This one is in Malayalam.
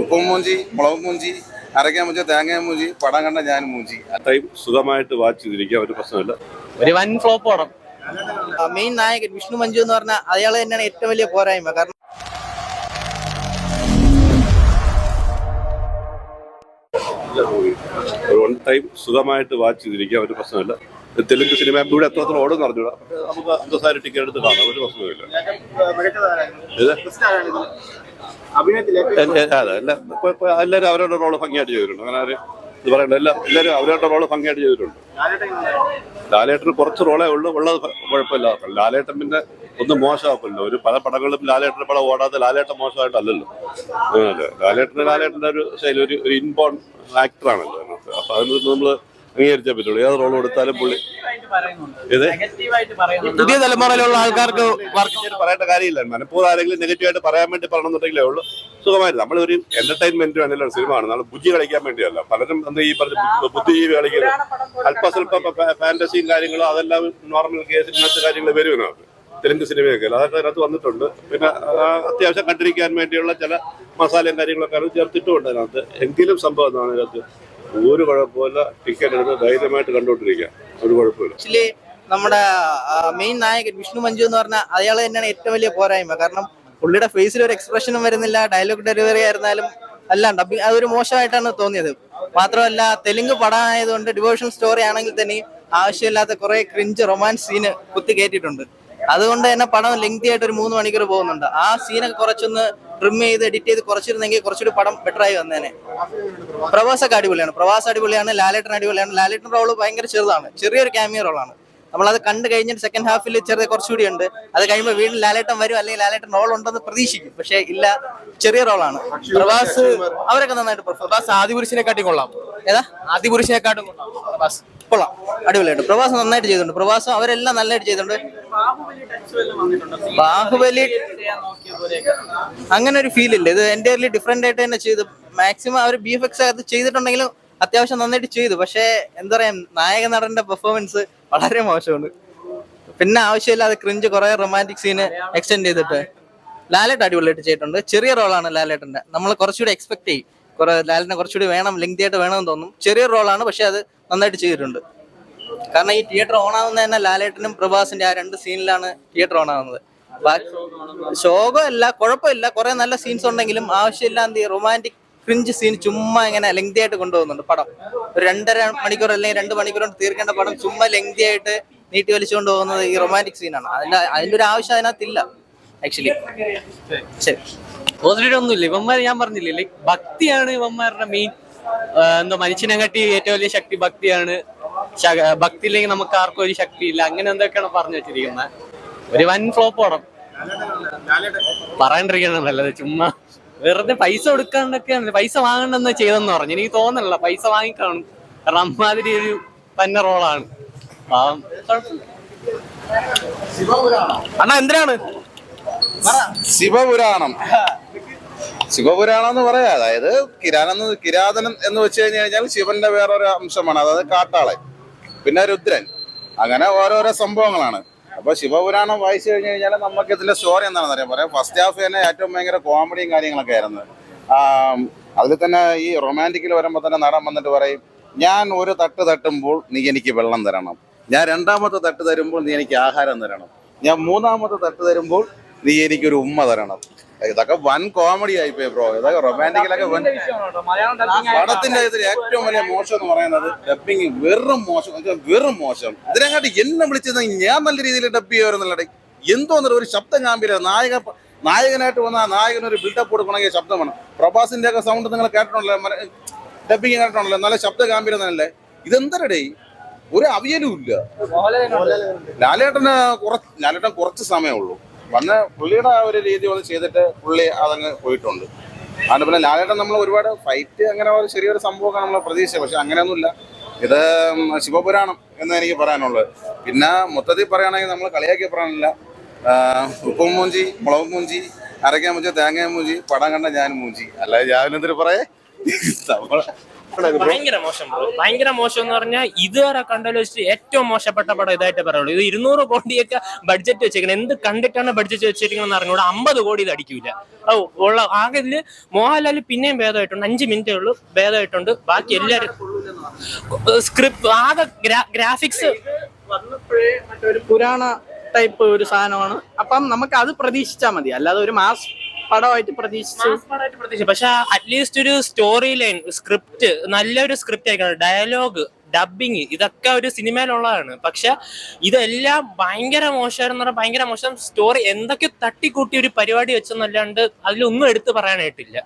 ഉപ്പും മൂഞ്ചി മുളകും മൂഞ്ചി അരക്കാൻ മൂഞ്ചി തേങ്ങ മൂഞ്ചി പടം കണ്ട ഞാൻ മൂഞ്ചി. അത്രയും സുഖമായിട്ട് വാച്ച് ചെയ്തിരിക്കുക ഒരു പ്രശ്നമില്ല. ഒരു വൻ ഫ്ലോപ്പ് പടം മെയിൻ നായകൻ വിഷ്ണു മഞ്ജു എന്ന് പറഞ്ഞാൽ അയാൾ തന്നെയാണ് ഏറ്റവും വലിയ പോരായ്മ. കാരണം ഒരു വൺ ടൈം സുഖമായിട്ട് വാച്ച് ചെയ്തിരിക്കുക ഒരു പ്രശ്നമില്ല. തെലുങ്ക് സിനിമ ഇവിടെ എത്രത്തോളം ഓടും പറഞ്ഞുകൂടാ നമുക്ക് അന്തസ്സായ ടിക്കറ്റ് എടുത്ത് കാണാം ഒരു പ്രശ്നമില്ല അതെ എല്ലാം എല്ലാവരും അവരുടെ റോൾ ഭംഗിയായിട്ട് ചെയ്തിട്ടുണ്ട്. അങ്ങനെ ആര് ഇത് പറയണ്ട എല്ലാം എല്ലാവരും അവരവരുടെ റോൾ ഭംഗിയായിട്ട് ചെയ്തിട്ടുണ്ട്. ലാലേട്ടന് കുറച്ച് റോളേ ഉള്ളൂ ഉള്ളത് കുഴപ്പമില്ല ലാലേട്ടൻ പിന്നെ ഒന്നും മോശമാക്കില്ല ഒരു പല പടങ്ങളിലും ലാലേട്ടന്റെ പടം ഓടാതെ ലാലേട്ടൻ മോശമായിട്ടല്ലല്ലോ. ലാലേട്ടന് ലാലേട്ടന്റെ ഒരു ശൈലി ഒരു ഒരു ഇൻബോൺ ആക്ടറാണല്ലോ അതിനകത്ത്. അതിൽ നിന്ന് നമ്മൾ അംഗീകരിച്ചേ പറ്റുള്ളൂ ഏത് റോൾ കൊടുത്താലും പുള്ളി ഇത് പുതിയ തലമുറയിലുള്ള ആൾക്കാർക്ക് പറയേണ്ട കാര്യമില്ല. മനഃപൂർവം ആരെങ്കിലും നെഗറ്റീവായിട്ട് പറയാൻ വേണ്ടി പറയണമെന്നുണ്ടെങ്കിലേ ഉള്ളൂ. സുഖമായിട്ട്. നമ്മളൊരു എന്റർടൈൻമെന്റ് വേണമല്ലോ സിനിമയാണ്. ആണ് നമ്മൾ ബുദ്ധി കളിക്കാൻ വേണ്ടിയല്ല. പലരും എന്താ ഈ പറഞ്ഞ ബുദ്ധിജീവി കളിക്കുന്നത് അല്പസ്വല്പ ഫാന്റസിയും കാര്യങ്ങളും അതെല്ലാം നോർമൽ കേസ് ഇങ്ങനത്തെ കാര്യങ്ങൾ വരും തെലുങ്ക് സിനിമയൊക്കെ. അതൊക്കെ അതിനകത്ത് വന്നിട്ടുണ്ട്. പിന്നെ അത്യാവശ്യം കണ്ടിരിക്കാൻ വേണ്ടിയുള്ള ചില മസാലയും കാര്യങ്ങളൊക്കെ അത് ചേർത്തിട്ടുമുണ്ട് അതിനകത്ത് എങ്കിലും സംഭവം എന്നാണ് ഇതിനകത്ത്? ഒരു കുഴപ്പമില്ല. ടിക്കറ്റ് എടുത്ത് ധൈര്യമായിട്ട് കണ്ടോണ്ടിരിക്കാം. ഒരു കുഴപ്പമില്ല. ആക്ച്വലി നമ്മുടെ മെയിൻ നായകൻ വിഷ്ണു മഞ്ജു എന്ന് പറഞ്ഞാൽ അയാൾ തന്നെയാണ് ഏറ്റവും വലിയ പോരായ്മ. കാരണം പുള്ളിയുടെ ഫേസിൽ ഒരു എക്സ്പ്രഷനും വരുന്നില്ല. ഡയലോഗ് ഡെലിവറി ആയിരുന്നാലും അല്ലാണ്ട് അതൊരു മോശമായിട്ടാണ് തോന്നിയത്. മാത്രമല്ല തെലുങ്ക് പടം ആയതുകൊണ്ട് ഡിവോഷണൽ സ്റ്റോറി ആണെങ്കിൽ തന്നെ ആവശ്യമില്ലാത്ത കുറെ ക്രിഞ്ച് റൊമാൻസ് സീന് കുത്തി കയറ്റിയിട്ടുണ്ട് അതുകൊണ്ട് തന്നെ പടം ലെങ്തി ആയിട്ട് ഒരു മൂന്ന് മണിക്കൂർ പോകുന്നുണ്ട്. ആ സീനൊക്കെ കുറച്ചൊന്ന് ട്രിം ചെയ്ത് എഡിറ്റ് ചെയ്ത് കുറച്ചിരുന്നെങ്കിൽ കുറച്ചുകൂടി പടം ബെറ്റർ ആയി വന്നേനെ. പ്രവാസൊക്കെ അടിപൊളിയാണ്. പ്രവാസ് അടിപൊളിയാണ് ലാലേട്ടൻ അടിപൊളിയാണ്. ലാലേട്ടൻ റോൾ ഭയങ്കര ചെറുതാണ്. ചെറിയൊരു ക്യാമിയ റോളാണ് നമ്മളത് കണ്ടു കഴിഞ്ഞിട്ട് സെക്കൻഡ് ഹാഫിൽ ചെറിയ കുറച്ചുകൂടി ഉണ്ട്. അത് കഴിയുമ്പോൾ വീണ്ടും ലാലേട്ടൻ വരും അല്ലെങ്കിൽ ലാലേട്ടൻ റോൾ ഉണ്ടെന്ന് പ്രതീക്ഷിക്കും. പക്ഷേ ഇല്ല ചെറിയ റോളാണ് പ്രവാസ് അവരൊക്കെ നന്നായിട്ട് പ്രവാസ് ആദിപുരുഷനെക്കാട്ടി കൊള്ളാം. ഏതാ? ആദിപുരുഷനെക്കാട്ടും കൊള്ളാം. പ്രവാസ്. കൊള്ളാം. അടിപൊളിയായിട്ട്. പ്രവാസം നന്നായിട്ട് ചെയ്തിട്ടുണ്ട്. പ്രവാസം അവരെല്ലാം നല്ലതായിട്ട് ചെയ്തിട്ടുണ്ട്. ബാഹുബലി അങ്ങനെ ഒരു ഫീൽ ഇല്ല. ഇത് എന്റെ ഡിഫറെന്റ് ആയിട്ട് തന്നെ ചെയ്തു. മാക്സിമം അവർ ബി എഫ് എക്സ് അത് ചെയ്തിട്ടുണ്ടെങ്കിലും അത്യാവശ്യം നന്നായിട്ട് ചെയ്തു. പക്ഷേ എന്താ പറയാ നായക നടന്റെ പെർഫോമൻസ് വളരെ മോശമാണ്. പിന്നെ ആവശ്യമില്ലാതെ ക്രിഞ്ച് കുറെ റൊമാന്റിക് സീന് എക്സ്റ്റെൻഡ് ചെയ്തിട്ട്. ലാലേട്ട് അടിപൊളിയായിട്ട് ചെയ്തിട്ടുണ്ട്. ചെറിയ റോളാണ് ലാലേട്ടന്റെ. നമ്മൾ കുറച്ചുകൂടി എക്സ്പെക്ട് ചെയ്യും. കുറെ ലാലിനെ കുറച്ചുകൂടി വേണം ലെങ്തി ആയിട്ട് വേണമെന്ന് തോന്നും. ചെറിയ റോളാണ് പക്ഷെ അത് നന്നായിട്ട് ചെയ്തിട്ടുണ്ട്. കാരണം ഈ തിയേറ്റർ ഓൺ ആവുന്ന തന്നെ ലാലേട്ടനും പ്രഭാസിന്റെ ആ രണ്ട് സീനിലാണ് തിയേറ്റർ ഓൺ ആവുന്നത്. ശോകമല്ല കുഴപ്പമില്ല. കുറെ നല്ല സീൻസ് ഉണ്ടെങ്കിലും ആവശ്യമില്ലാണ്ട് റൊമാന്റിക് ക്രിഞ്ച് സീൻ ചുമ്മാ ഇങ്ങനെ ലെങ്തി ആയിട്ട് കൊണ്ടുപോകുന്നുണ്ട് പടം. ഒരു രണ്ടര മണിക്കൂർ അല്ലെങ്കിൽ രണ്ട് മണിക്കൂർ കൊണ്ട് തീർക്കേണ്ട പടം ചുമ്മാ ലെങ്തി ആയിട്ട് നീട്ടി വലിച്ചുകൊണ്ട് പോകുന്നത് ഈ റൊമാന്റിക് സീനാണ് അതിന്റെ അതിന്റെ ഒരു ആവശ്യം അതിനകത്തില്ല ആക്ച്വലി ശരി. പോസിറ്റീവ് ഒന്നുമില്ല. ഇവന്മാർ ഞാൻ പറഞ്ഞില്ലേ ഭക്തിയാണ് ഇവന്മാരുടെ മെയിൻ എന്തോ മനുഷ്യനെ കാട്ടി ഏറ്റവും വലിയ ശക്തി ഭക്തിയാണ്. ഭക്തി ഇല്ലെങ്കിൽ നമുക്ക് ആർക്കും ഒരു ശക്തി ഇല്ല അങ്ങനെ എന്തൊക്കെയാണ് പറഞ്ഞു വെച്ചിരിക്കുന്നത്? ഒരു വൻ ഫ്ലോപ്പ് പടം പറയാണ്ടിരിക്കണം നല്ലത്. ചുമ്മാ വെറുതെ പൈസ കൊടുക്കാണ്ടൊക്കെയാണ്. പൈസ വാങ്ങണ്ടെന്ന് ചെയ്തെന്ന് പറഞ്ഞു. എനിക്ക് തോന്നണില്ല. പൈസ വാങ്ങിക്കാണും. കാരണം അമ്മാതിരി ഒരു പന്ന റോളാണ് അണ്ണാ എന്തിനാണ്? ശിവപുരാണം. ശിവപുരാണം എന്ന് പറയാ. അതായത് കിരാനെന്ന് കിരാതനം എന്ന് വെച്ച് കഴിഞ്ഞു കഴിഞ്ഞാൽ ശിവന്റെ വേറൊരു അംശമാണ്. അതായത് കാട്ടാളൻ. പിന്നെ രുദ്രൻ. അങ്ങനെ ഓരോരോ സംഭവങ്ങളാണ്. അപ്പൊ ശിവപുരാണം വായിച്ചു കഴിഞ്ഞു കഴിഞ്ഞാൽ നമുക്ക് ഇതിന്റെ സ്റ്റോറി എന്താണെന്ന് അറിയാൻ പറയാം ഫസ്റ്റ് ഹാഫ് തന്നെ ഏറ്റവും ഭയങ്കര കോമഡിയും കാര്യങ്ങളൊക്കെ ആയിരുന്നു. അതിൽ തന്നെ ഈ റൊമാന്റിക്കിൽ വരുമ്പോൾ തന്നെ നടൻ വന്നിട്ട് പറയും ഞാൻ ഒരു തട്ട് തട്ടുമ്പോൾ നീ എനിക്ക് വെള്ളം തരണം. ഞാൻ രണ്ടാമത്തെ തട്ട് തരുമ്പോൾ നീ എനിക്ക് ആഹാരം തരണം. ഞാൻ മൂന്നാമത്തെ തട്ട് തരുമ്പോൾ നീ എനിക്കൊരു ഉമ്മ തരണം. ഇതൊക്കെ വൻ കോമഡി ആയിപ്പോയി ബ്രോ ഇതൊക്കെ റൊമാന്റിക്കലൊക്കെ വൻ പടത്തിന്റെ ഇതിൽ ഏറ്റവും വലിയ മോശം എന്ന് പറയുന്നത് ഡബിങ് വെറും മോശം. വെറും മോശം. ഇതിനെക്കാട്ടി എന്നെ വിളിച്ചത് ഞാൻ നല്ല രീതിയിൽ ഡബ് ചെയ്യുമായിരുന്നല്ലേ എന്തോന്നൊരു ഒരു ശബ്ദം ഗാംഭീര്യ നായക നായകനായിട്ട് വന്ന ആ നായകന് ഒരു ബിൽഡപ്പ് കൊടുക്കണമെങ്കിൽ ശബ്ദമാണ് പ്രഭാസിന്റെ ഒക്കെ സൗണ്ട് നിങ്ങൾ കേട്ടിട്ടുണ്ടല്ലോ. ഡബിങ് കേട്ടിട്ടുണ്ടല്ലോ. നല്ല ശബ്ദ ഗാംഭീര്യം തന്നെയല്ലേ ഇതെന്തരടേ? ഒരു അവിയലും ഇല്ല. ലാലേട്ടന് കുറച്ച് ലാലേട്ടൻ കുറച്ച് സമയമുള്ളൂ. വന്ന് പുള്ളിയുടെ ആ ഒരു രീതി വന്ന് ചെയ്തിട്ട് പുള്ളി അതങ്ങ് പോയിട്ടുണ്ട്. അതുകൊണ്ട് പിന്നെ ലാലേട്ടൻ നമ്മൾ ഒരുപാട് ഫൈറ്റ് അങ്ങനെ ഒരു ചെറിയൊരു സംഭവമൊക്കെ നമ്മൾ പ്രതീക്ഷിച്ചത് പക്ഷെ അങ്ങനെയൊന്നുമില്ല. ഇത് ശിവപുരാണം എന്ന് എനിക്ക് പറയാനുള്ളത്. പിന്നെ മൊത്തത്തിൽ പറയുകയാണെങ്കിൽ നമ്മൾ കളിയാക്കി പറയാനില്ല ഉപ്പും മൂഞ്ചി മുളകും മൂഞ്ചി അരക്കാൻ മൂഞ്ചി തേങ്ങ മൂഞ്ചി പടം കണ്ട ഞാൻ മൂഞ്ചി. അല്ലാതെ ഞാൻ എന്തിനു പറയേ? നമ്മൾ ഭയങ്കര മോശം ബ്രോ ഭയങ്കര മോശം എന്ന് പറഞ്ഞാൽ ഇതുവരെ കണ്ടതിൽ വെച്ചിട്ട് ഏറ്റവും മോശപ്പെട്ട പടം ഇതായിട്ട് പറയുള്ളൂ. ഇത് ഇരുന്നൂറ് കോടിയൊക്കെ ബഡ്ജറ്റ് വെച്ചേക്കുന്നത് എന്ത് കണ്ടിട്ടാണ് ബഡ്ജറ്റ് വെച്ചിരിക്കുന്നത് അറിഞ്ഞൂടെ. അമ്പത് കോടി ഇത് അടിക്കൂല. ഓ ഉള്ള ആകെ ഇതിൽ മോഹൻലാൽ പിന്നെയും ഭേദമായിട്ടുണ്ട്. അഞ്ച് മിനിറ്റേ ഉള്ളൂ. ഭേദമായിട്ടുണ്ട്. ബാക്കി എല്ലാരും സ്ക്രിപ്റ്റ് ആകെ ഗ്രാഫിക്സ് വന്നപ്പോഴേ മറ്റൊരു പുരാണ ടൈപ്പ് ഒരു സാധനമാണ്. അപ്പം നമുക്ക് അത് പ്രതീക്ഷിച്ചാൽ മതി. അല്ലാതെ ഒരു മാസ് പടമായിട്ട് പ്രതീക്ഷിച്ചു. പടമായിട്ട് പ്രതീക്ഷിച്ചു. പക്ഷെ അറ്റ്ലീസ്റ്റ് ഒരു സ്റ്റോറി ലൈൻ സ്ക്രിപ്റ്റ് നല്ലൊരു സ്ക്രിപ്റ്റ് ആയിക്കോ ഡയലോഗ് ഡബിങ് ഇതൊക്കെ ഒരു സിനിമയിലുള്ളതാണ് പക്ഷെ ഇതെല്ലാം ഭയങ്കര മോശമായിരുന്നു പറഞ്ഞാൽ ഭയങ്കര മോശം സ്റ്റോറി എന്തൊക്കെ തട്ടിക്കൂട്ടി ഒരു പരിപാടി വെച്ചെന്നല്ലാണ്ട് അതിലൊന്നും എടുത്തു പറയാനായിട്ടില്ല.